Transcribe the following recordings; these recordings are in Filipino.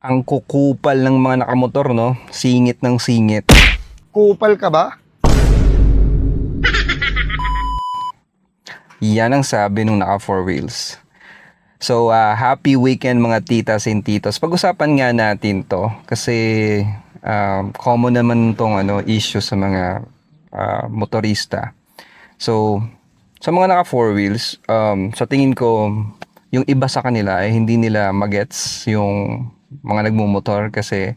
Ang kukupal ng mga nakamotor, no? Singit ng singit. Kupal ka ba? Yan ang sabi nung naka four wheels. So, ah, happy weekend mga titas and titos. Pag-usapan nga natin to kasi um, common naman tong ano, issue sa mga ah, motorista. So, sa mga naka four wheels, um, sa tingin ko, yung iba sa kanila ay hindi nila magets yung mga nagmumotor kasi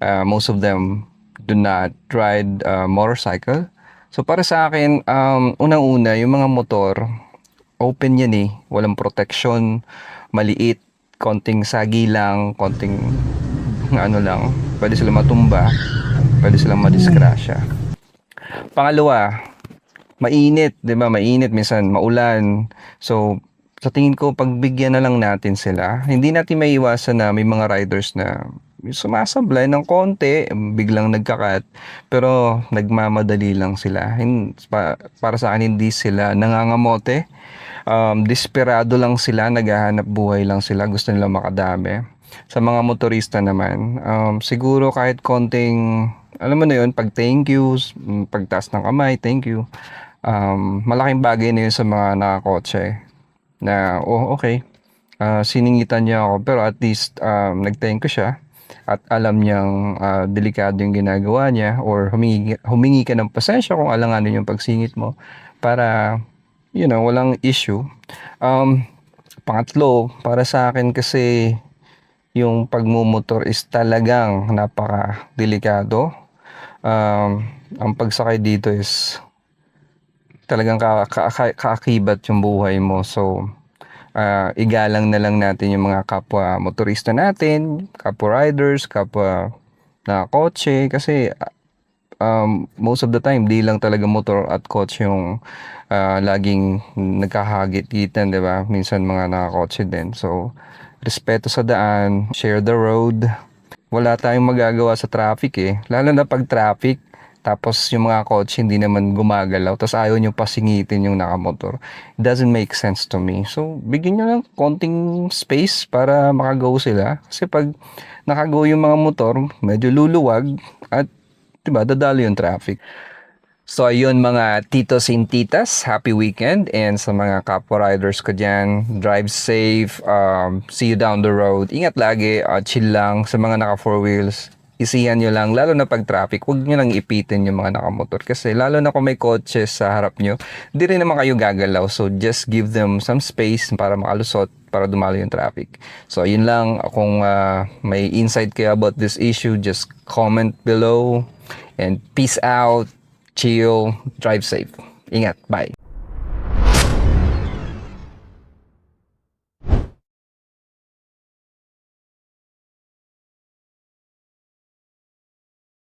uh, most of them do not ride uh, motorcycle. So para sa akin, um, unang-una, yung mga motor, open yan eh. Walang protection, maliit, konting sagi lang, konting ano lang, pwede sila matumba, pwede silang madisgrasya. Pangalawa, mainit, 'di ba? Mainit minsan, maulan. So, sa tingin ko pagbigyan na lang natin sila. Hindi natin maiiwasan na may mga riders na sumasablay ng konti, biglang nagkakat, pero nagmamadali lang sila. Para sa akin hindi sila nangangamote. Um, desperado lang sila, naghahanap buhay lang sila, gusto nila makadami. Sa mga motorista naman, um, siguro kahit konting, alam mo na yun, pag thank yous, pagtaas ng kamay, thank you. Um, malaking bagay na yun sa mga nakakotse na, oh, okay, Ah, siningitan niya ako pero at least um, nag-thank ko siya. At alam niyang ah, delikado yung ginagawa niya or humingi, humingi ka ng pasensya kung alanganin yung pagsingit mo para you know walang issue. Um, pangatlo para sa akin kasi yung pagmumotor is talagang napaka delikado um, ang pagsakay dito is talagang ka- ka- ka- kaakibat yung buhay mo so ah, igalang na lang natin yung mga kapwa motorista natin, kapwa riders, kapwa na kotse kasi um, most of the time di lang talaga motor at kotse yung ah, laging nagkahagit-gitan, 'di ba? Minsan mga nakakotse din. So respeto sa daan, share the road. Wala tayong magagawa sa traffic eh. Lalo na pag traffic, tapos yung mga kotse hindi naman gumagalaw, tapos ayaw nyo pasingitin yung nakamotor. It doesn't make sense to me. So, bigyan nyo lang konting space para makago sila. Kasi pag nakago yung mga motor, medyo luluwag at diba, dadalo yung traffic. So ayun mga titos and titas, happy weekend and sa mga kapwa riders ko dyan, drive safe, um, see you down the road. Ingat lagi, uh, chill lang sa mga naka four wheels. Isihan nyo lang, lalo na pag traffic, huwag nyo lang ipitin yung mga nakamotor. Kasi lalo na kung may kotse sa harap nyo, di rin naman kayo gagalaw. So just give them some space para makalusot, para dumalo yung traffic. So yun lang, kung uh, may insight kayo about this issue, just comment below. And peace out chill, drive safe. Ingat, bye.